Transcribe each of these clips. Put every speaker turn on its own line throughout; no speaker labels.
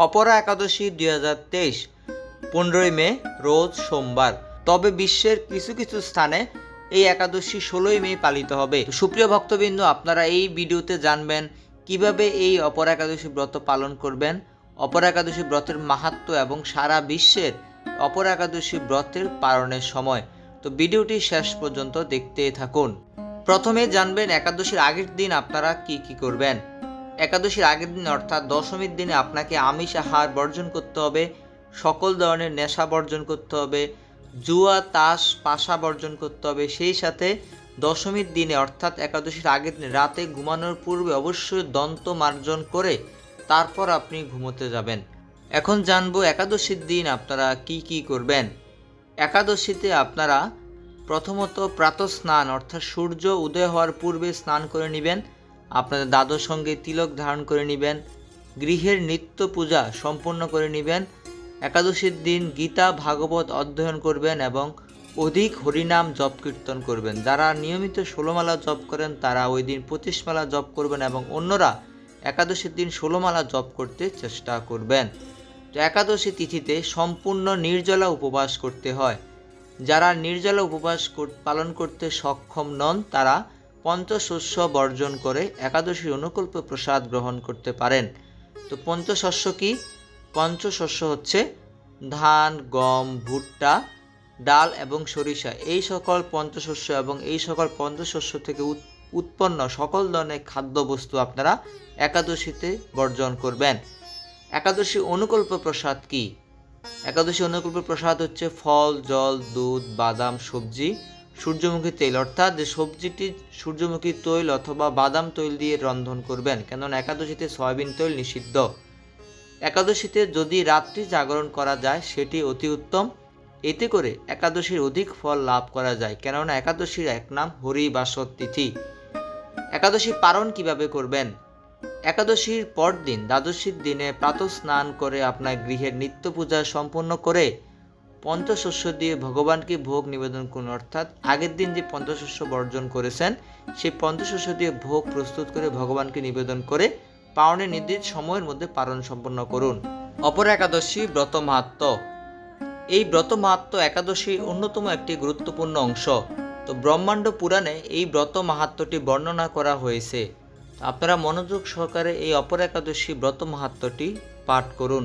অপরা একাদশী দুই হাজার তেইশ, পনেরোই মে, রোজ সোমবার। তবে বিশ্বের কিছু কিছু স্থানে এই একাদশী ষোলোই মে পালিত হবে। সুপ্রিয় ভক্তবৃন্দ, আপনারা এই ভিডিওতে জানবেন কীভাবে এই অপর একাদশী ব্রত পালন করবেন, অপর একাদশী ব্রতের মাহাত্ম্য এবং সারা বিশ্বের অপর একাদশী ব্রতের পালনের সময়। তো ভিডিওটি শেষ পর্যন্ত দেখতে থাকুন। প্রথমে জানবেন একাদশীর আগের দিন আপনারা কি কি করবেন। একাদশীর আগের দিন, অর্থাৎ দশমীর দিনে আপনাকে আমিষ আহার বর্জন করতে হবে, সকল ধরনের নেশা বর্জন করতে হবে, জুয়া, তাস, পাশা বর্জন করতে হবে। সেই সাথে দশমীর দিনে, অর্থাৎ একাদশীর আগের দিন, রাতে ঘুমানোর পূর্বে অবশ্যই দন্ত মার্জন করে তারপর আপনি ঘুমোতে যাবেন। এখন জানব একাদশীর দিন আপনারা কি কি করবেন। একাদশীতে আপনারা প্রথমত প্রাতঃ স্নান অর্থাৎ সূর্য উদয় হওয়ার পূর্বে স্নান করে নেবেন। আপনাদের দাদুর সঙ্গে তিলক ধারণ করে নেবেন, গৃহের নিত্য পূজা সম্পূর্ণ করে নেবেন, একাদশীর দিন গীতা, ভাগবত অধ্যয়ন করবেন এবং অধিক হরিনাম জপ কীর্তন করবেন। যারা নিয়মিত ষোলোমালা জপ করেন, তারা ওই দিন পঁচিশ মালা জপ করবেন এবং অন্যরা একাদশীর দিন ষোলোমালা জপ করতে চেষ্টা করবেন। তো একাদশী তিথিতে সম্পূর্ণ নির্জলা উপবাস করতে হয়। যারা নির্জলা উপবাস পালন করতে সক্ষম নন, তারা পঞ্চশস্য বর্জন করে একাদশীর অনুকল্প প্রসাদ গ্রহণ করতে পারেন। তো পঞ্চশস্য কি? পঞ্চশস্য হচ্ছে ধান, গম, ভুট্টা, ডাল এবং সরিষা। এই সকল পঞ্চশস্য এবং এই সকল পঞ্চশস্য থেকে উৎ- উৎপন্ন সকল ধরনের খাদ্যবস্তু আপনারা একাদশীতে বর্জন করবেন। একাদশী অনুকল্প প্রসাদ কি? একাদশী অনুকল্প প্রসাদ হচ্ছে ফল, জল, দুধ, বাদাম, সবজি সূর্যমুখী তেল, অর্থাৎ যে সবজিটি সূর্যমুখী তৈল অথবা বাদাম তৈল দিয়ে রন্ধন করবেন, কেননা একাদশীতে সয়াবিন তৈল নিষিদ্ধ। একাদশীতে যদি রাত্রি জাগরণ করা যায়, সেটি অতি উত্তম। এতে করে একাদশীর অধিক ফল লাভ করা যায়, কেননা একাদশীর এক নাম হরিবাসর তিথি একাদশী পালন কীভাবে করবেন? একাদশীর পরদিন, দ্বাদশীর দিনে প্রাতঃ স্নান করে আপনার গৃহের নিত্য পূজা সম্পন্ন করে পঞ্চশস্য দিয়ে ভগবানকে ভোগ নিবেদন করুন, অর্থাৎ আগের দিন যে পঞ্চশস্য বর্জন করেছেন, সেই পঞ্চশস্য দিয়ে ভোগ প্রস্তুত করে ভগবানকে নিবেদন করে পাওনের নির্দিষ্ট সময়ের মধ্যে পালন সম্পন্ন করুন। অপর একাদশী ব্রত মাহাত্ম। এই ব্রত মাহাত্ম একাদশীর অন্যতম একটি গুরুত্বপূর্ণ অংশ। তো ব্রহ্মাণ্ড পুরাণে এই ব্রত মাহাত্মটি বর্ণনা করা হয়েছে। আপনারা মনোযোগ সহকারে এই অপর একাদশী ব্রত মাহাত্মটি পাঠ করুন।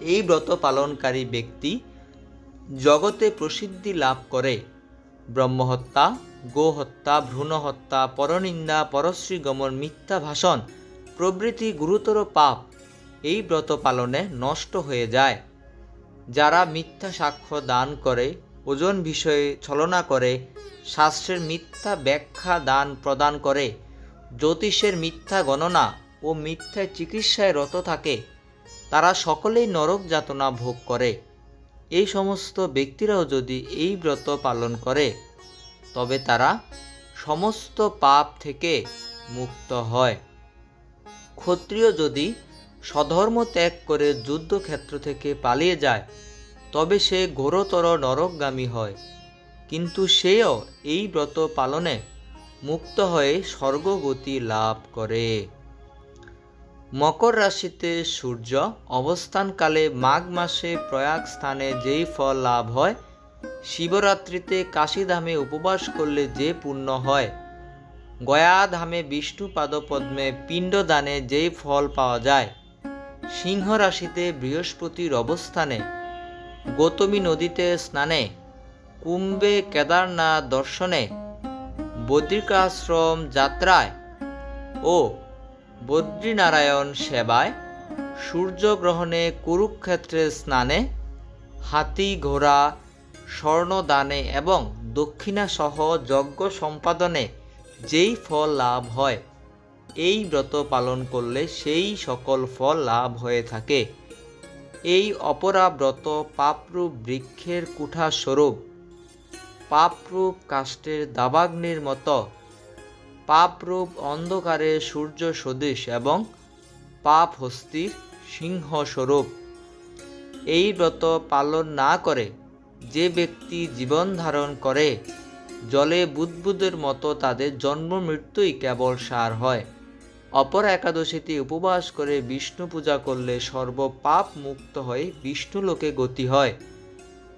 এই ব্রত পালনকারী ব্যক্তি জগতে প্রসিদ্ধি লাভ করে। ব্রহ্মহত্যা, গোহত্যা, ভ্রূণহত্যা, পরনিন্দা পরশ্রী গমন মিথ্যা ভাষণ, প্রভৃতি গুরুতর পাপ, এই ব্রত পালনে নষ্ট হয়ে যায়। যারা মিথ্যা সাক্ষ্য দান করে, ওজন বিষয়ে ছলনা করে, শাস্ত্রের মিথ্যা ব্যাখ্যা দান প্রদান করে, জ্যোতিষের মিথ্যা গণনা ও মিথ্যা চিকিৎসায় রত থাকে তারা সকলেই নরক যাতনা ভোগ করে। এই সমস্ত ব্যক্তিরাও যদি এই ব্রত পালন করে, তবে তারা সমস্ত পাপ থেকে মুক্ত হয়। ক্ষত্রিয় যদি স্বধর্ম ত্যাগ করে যুদ্ধক্ষেত্র থেকে পালিয়ে যায়, তবে সে ঘোরতর নরকগামী হয়। কিন্তু সেও এই ব্রত পালনে মুক্ত হয়ে স্বর্গগতি লাভ করে। মকর রাশিতে সূর্য অবস্থানকালে মাঘ মাসে প্রয়াগ স্থানে যেই ফল লাভ হয়, শিবরাত্রিতে কাশীধামে উপবাস করলে যে পুণ্য হয়। গয়াধামে বিষ্ণু পাদপদ্মে পিণ্ডদানে যেই ফল পাওয়া যায়। সিংহ রাশিতে বৃহস্পতির অবস্থানে গৌতমী নদীতে স্নানে, কুম্ভে কেদারনাথ দর্শনে, বদ্রিকাশ্রম যাত্রায় ও বদ্রীনারায়ণ সেবায় সূর্যগ্রহণে কুরুক্ষেত্রে স্নানে, হাতি ঘোড়া, স্বর্ণদানে এবং দক্ষিণাসহ যজ্ঞ সম্পাদনে যেই ফল লাভ হয়, এই ব্রত পালন করলে সেই সকল ফল লাভ হয়ে থাকে। এই অপরা ব্রত পাপরূপ বৃক্ষের কুঠাস্বরূপ পাপরূপ কাষ্টের দাবাগ্নির মতো পাপরূপ অন্ধকারে সূর্য সদৃশ এবং পাপ হস্তির সিংহ স্বরূপ। এই ব্রত পালন না করে যে ব্যক্তি জীবন ধারণ করে, জলে বুদ্বুদের মতো তাদের জন্ম মৃত্যুই কেবল সার হয়। অপর একাদশীতে উপবাস করে বিষ্ণু পূজা করলে সর্ব পাপ মুক্ত হয়ে বিষ্ণু লোকে গতি হয়।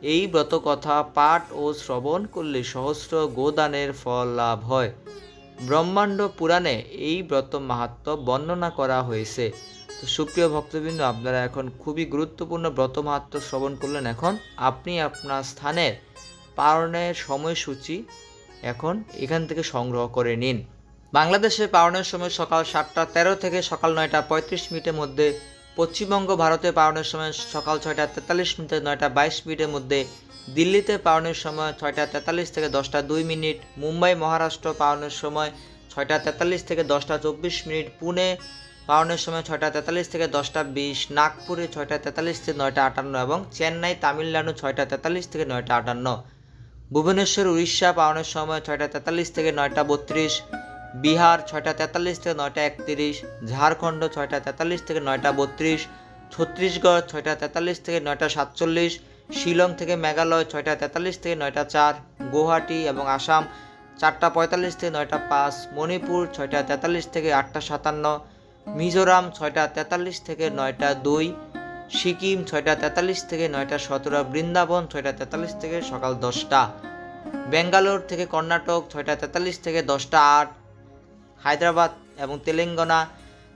এই ব্রত কথা পাঠ ও শ্রবণ করলে সহস্র গোদানের ফল লাভ হয়। ব্রহ্মাণ্ড পুরাণে এই ব্রত মাহাত্ম বর্ণনা করা হয়েছে। তো সুপ্রিয় ভক্তবৃন্দ, আপনারা এখন খুবই গুরুত্বপূর্ণ ব্রত মাহাত্ম শ্রবণ করলেন এখন। আপনি আপনার স্থানের পালনের সময়সূচি এখন এখান থেকে সংগ্রহ করে নিন। বাংলাদেশে পালনের সময় সকাল সাতটা তেরো থেকে সকাল নয়টা পঁয়ত্রিশ মিনিটের মধ্যে, পশ্চিমবঙ্গ, ভারতে পালনের সময় সকাল ছয়টা তেতাল্লিশ মিনিট, নয়টা বাইশ মিনিটের মধ্যে দিল্লিতে পালনের সময় ছয়টা তেতাল্লিশ থেকে দশটা দুই মিনিট, মুম্বাই, মহারাষ্ট্র পালনের সময় ছয়টা তেতাল্লিশ থেকে দশটা চব্বিশ মিনিট, পুনে পালনের সময় ছয়টা তেতাল্লিশ থেকে দশটা বিশ, নাগপুরে ছয়টা তেতাল্লিশ থেকে নয়টা আটান্ন এবং চেন্নাই, তামিলনাড়ু ছয়টা তেতাল্লিশ থেকে নয়টা আটান্ন। ভুবনেশ্বর, উড়িষ্যা পালনের সময় ছয়টা তেতাল্লিশ থেকে নয়টা বত্রিশ, বিহার ছয়টা তেতাল্লিশ থেকে নয়টা একত্রিশ, ঝাড়খণ্ড ছয়টা তেতাল্লিশ থেকে নয়টা বত্রিশ, ছত্তিশগড় ছয়টা তেতাল্লিশ থেকে নয়টা সাতচল্লিশ শিলং থেকে মেঘালয় ছয়টা তেতাল্লিশ থেকে নয়টা চার, গুয়াহাটি এবং আসাম চারটা পঁয়তাল্লিশ থেকে নয়টা পাঁচ, মণিপুর ছয়টা তেতাল্লিশ থেকে আটটা সাতান্ন, মিজোরাম ছয়টা তেতাল্লিশ থেকে নয়টা দুই, সিকিম ছয়টা তেতাল্লিশ থেকে নয়টা সতেরো, বৃন্দাবন ছয়টা তেতাল্লিশ থেকে সকাল দশটা, বেঙ্গালোর থেকে কর্ণাটক ছয়টা তেতাল্লিশ থেকে দশটা আট, হায়দ্রাবাদ এবং তেলেঙ্গানা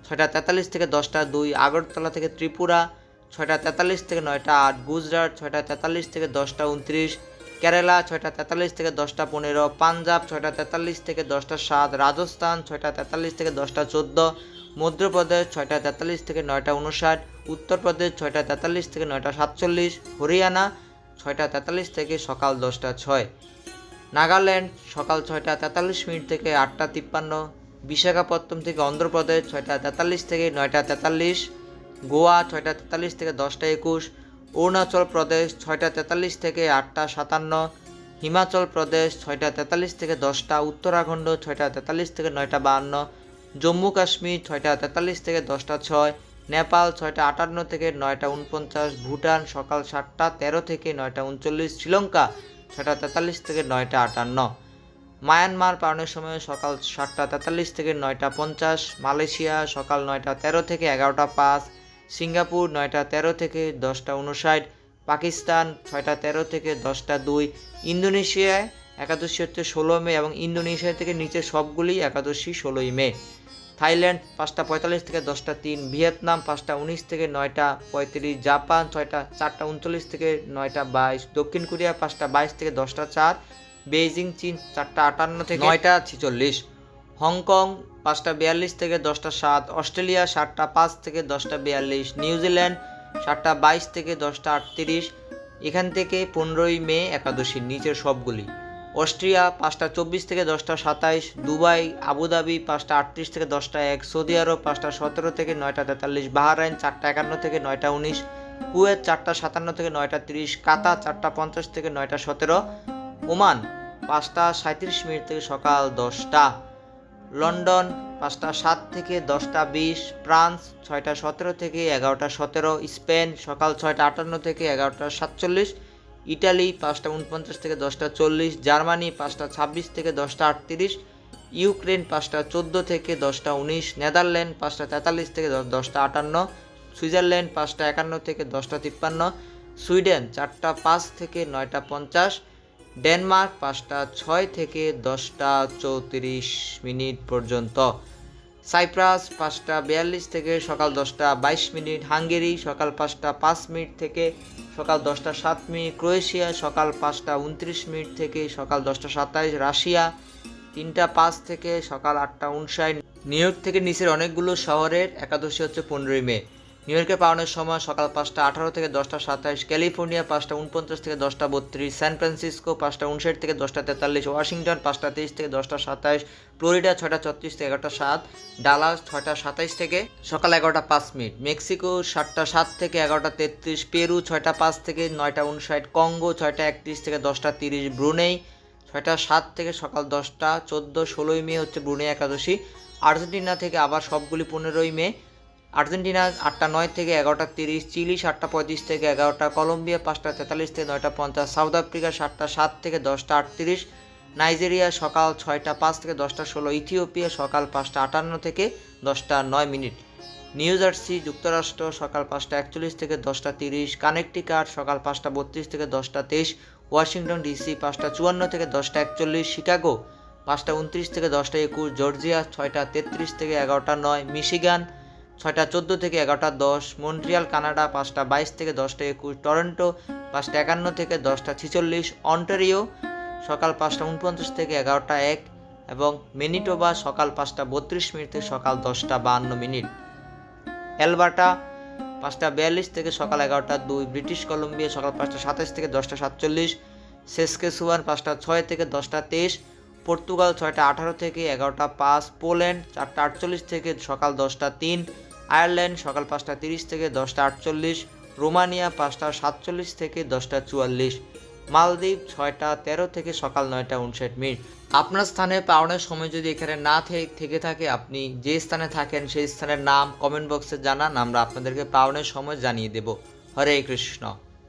ছয়টা তেতাল্লিশ থেকে দশটা দুই, আগরতলা থেকে ত্রিপুরা ছয়টা তেতাল্লিশ থেকে নয়টা আট গুজরাট ছয়টা তেতাল্লিশ থেকে দশটা উনত্রিশ কেরালা ছয়টা তেতাল্লিশ থেকে দশটা পনেরো পাঞ্জাব ছয়টা তেতাল্লিশ থেকে দশটা সাত রাজস্থান ছয়টা তেতাল্লিশ থেকে দশটা চোদ্দ মধ্যপ্রদেশ ছয়টা তেতাল্লিশ থেকে নয়টা উনষাট উত্তরপ্রদেশ ছয়টা তেতাল্লিশ থেকে নয়টা সাতচল্লিশ হরিয়ানা ছয়টা তেতাল্লিশ থেকে সকাল দশটা ছয় নাগাল্যান্ড সকাল ছয়টা তেতাল্লিশ মিনিট থেকে আটটা তিপ্পান্ন বিশাখাপত্তনম থেকে অন্ধ্রপ্রদেশ ছয়টা তেতাল্লিশ থেকে নয়টা তেতাল্লিশ গোয়া ছয়টা তেতাল্লিশ থেকে দশটা একুশ, অরুণাচল প্রদেশ ছয়টা তেতাল্লিশ থেকে আটটা সাতান্ন, হিমাচল প্রদেশ ছয়টা তেতাল্লিশ থেকে দশটা, উত্তরাখণ্ড ছয়টা তেতাল্লিশ থেকে নয়টা বাহান্ন, জম্মু কাশ্মীর ছয়টা তেতাল্লিশ থেকে দশটা ছয়, নেপাল ছয়টা আটান্ন থেকে নয়টা উনপঞ্চাশ, ভুটান সকাল সাতটা তেরো থেকে নয়টা উনচল্লিশ, শ্রীলঙ্কা ছয়টা তেতাল্লিশ থেকে নয়টা আটান্ন। মায়ানমার পালনের সময় সকাল সাতটা তেতাল্লিশ থেকে নয়টা পঞ্চাশ, মালয়েশিয়া সকাল নয়টা তেরো থেকে এগারোটা পাঁচ সিঙ্গাপুর নয়টা তেরো থেকে দশটা উনষাট, পাকিস্তান ছয়টা তেরো থেকে দশটা দুই ইন্দোনেশিয়ায় একাদশী হচ্ছে ষোলো মে এবং ইন্দোনেশিয়া থেকে নিচে সবগুলি একাদশী ষোলোই মে। থাইল্যান্ড পাঁচটা পঁয়তাল্লিশ থেকে দশটা তিন, ভিয়েতনাম পাঁচটা উনিশ থেকে নয়টা পঁয়ত্রিশ, জাপান ছয়টা চারটা উনচল্লিশ থেকে নয়টা বাইশ, দক্ষিণ কোরিয়া পাঁচটা বাইশ থেকে দশটা চার, বেইজিং চীন চারটা আটান্ন থেকে নয়টা ছিচল্লিশ। হংকং, পাঁচটা বিয়াল্লিশ থেকে দশটা সাত, অস্ট্রেলিয়া, সাতটা পাঁচ থেকে দশটা বিয়াল্লিশ, নিউজিল্যান্ড, সাতটা বাইশ থেকে দশটা আটত্রিশ, এখান থেকে পনেরোই মে একাদশীর নিচের সবগুলি। অস্ট্রিয়া, পাঁচটা চব্বিশ থেকে দশটা সাতাইশ, দুবাই, আবুধাবি, পাঁচটা আটত্রিশ থেকে দশটা এক, সৌদি আরব, পাঁচটা সতেরো থেকে নয়টা তেতাল্লিশ, বাহারাইন, চারটা একান্ন থেকে নয়টা উনিশ, কুয়েত, চারটা সাতান্ন থেকে নয়টা তিরিশ কাতা চারটা পঞ্চাশ থেকে নয়টা সতেরো, ওমান, পাঁচটা সাঁত্রিশ মিনিট থেকে সকাল দশটা। লন্ডন, পাঁচটা সাত থেকে দশটা বিশ, ফ্রান্স ছয়টা সতেরো থেকে এগারোটা সতেরো, স্পেন সকাল ছয়টা আটান্ন থেকে এগারোটা সাতচল্লিশ, ইটালি পাঁচটা উনপঞ্চাশ থেকে দশটা চল্লিশ, জার্মানি পাঁচটা ছাব্বিশ থেকে দশটা আটত্রিশ, ইউক্রেন পাঁচটা চোদ্দ থেকে দশটা উনিশ, নেদারল্যান্ড পাঁচটা তেতাল্লিশ থেকে দশটা আটান্ন, সুইজারল্যান্ড পাঁচটা একান্ন থেকে দশটা তিপ্পান্ন, সুইডেন চারটা পাঁচ থেকে নয়টা পঞ্চাশ ডেনমার্ক পাঁচটা ছয় থেকে দশটা চৌত্রিশ মিনিট পর্যন্ত। সাইপ্রাস পাঁচটা বিয়াল্লিশ থেকে সকাল দশটা বাইশ মিনিট। হাঙ্গেরি সকাল পাঁচটা পাঁচ মিনিট থেকে সকাল দশটা সাত মিনিট। ক্রোয়েশিয়া সকাল পাঁচটা উনত্রিশ মিনিট থেকে সকাল দশটা সাতাইশ। রাশিয়া তিনটা পাঁচ থেকে সকাল আটটা উনষাট। নিউ ইয়র্ক থেকে নিচের অনেকগুলো শহরের একাদশী হচ্ছে পনেরোই মে। নিউ ইয়র্কে পাওয়ানোর সময় সকাল পাঁচটা আঠারো থেকে দশটা সাতাশ ক্যালিফোর্নিয়া পাঁচটা উনপঞ্চাশ থেকে দশটা বত্রিশ, সান ফ্রান্সিসকো পাঁচটা উনষাট থেকে দশটা তেতাল্লিশ, ওয়াশিংটন পাঁচটা তেইশ থেকে দশটা সাতাশ ফ্লোরিডা ছয়টা ছত্রিশ থেকে এগারোটা সাত, ডালাস ছয়টা সাতাইশ থেকে সকাল এগারোটা পাঁচ মিনিট, মেক্সিকো সাতটা সাত থেকে এগারোটা তেত্রিশ, পেরু ছয়টা পাঁচ থেকে নয়টা উনষাট, কঙ্গো ছয়টা একত্রিশ থেকে দশটা তিরিশ, ব্রুনেই ছয়টা সাত থেকে সকাল দশটা, চোদ্দ, ষোলোই মে হচ্ছে ব্রুনে একাদশী, আর্জেন্টিনা থেকে আবার সবগুলি পনেরোই মে আর্জেন্টিনা আটটা নয় থেকে এগারোটা তিরিশ, চিলি সাতটা পঁয়ত্রিশ থেকে এগারোটা, কলম্বিয়া পাঁচটা তেতাল্লিশ থেকে নয়টা পঞ্চাশ, সাউথ আফ্রিকা সাতটা সাত থেকে দশটা আটত্রিশ, নাইজেরিয়া সকাল ছয়টা পাঁচ থেকে দশটা ষোলো, ইথিওপিয়া সকাল পাঁচটা আটান্ন থেকে দশটা নয় মিনিট। নিউ জার্সি যুক্তরাষ্ট্র সকাল পাঁচটা একচল্লিশ থেকে দশটা তিরিশ, কানেকটিকাট সকাল পাঁচটা বত্রিশ থেকে দশটা তেইশ, ওয়াশিংটন ডিসি পাঁচটা চুয়ান্ন থেকে দশটা একচল্লিশ, শিকাগো পাঁচটা উনত্রিশ থেকে দশটা একুশ, জর্জিয়া ছয়টা তেত্রিশ থেকে এগারোটা নয়, মিশিগান ছয়টা চোদ্দ থেকে এগারোটা দশ, মন্ট্রিয়াল, কানাডা পাঁচটা বাইশ থেকে দশটা একুশ, টরন্টো পাঁচটা একান্ন থেকে দশটা ছিচল্লিশ, অন্টারিও সকাল পাঁচটা উনপঞ্চাশ থেকে এগারোটা এক এবং মেনিটোবা সকাল পাঁচটা বত্রিশ মিনিট থেকে সকাল দশটা বাহান্ন মিনিট। অ্যালবার্টা পাঁচটা বিয়াল্লিশ থেকে সকাল এগারোটা দুই, ব্রিটিশ কলম্বিয়া সকাল পাঁচটা সাতাশ থেকে দশটা সাতচল্লিশ, সেসকেসুয়ান পাঁচটা ছয় থেকে দশটা তেইশ, পর্তুগাল ছয়টা আঠারো থেকে এগারোটা পাঁচ, পোল্যান্ড চারটা আটচল্লিশ থেকে সকাল দশটা তিন আয়ারল্যান্ড সকাল পাঁচটা তিরিশ থেকে দশটা আটচল্লিশ, রোমানিয়া পাঁচটা সাতচল্লিশ থেকে দশটা চুয়াল্লিশ, মালদ্বীপ ছয়টা তেরো থেকে সকাল নয়টা উনষাট মিনিট। আপনার স্থানে পাওনার সময় যদি এখানে না থেকে থাকে, আপনি যে স্থানে থাকেন সেই স্থানের নাম কমেন্ট বক্সে জানান, আমরা আপনাদেরকে পাওনের সময় জানিয়ে দেব। হরে কৃষ্ণ।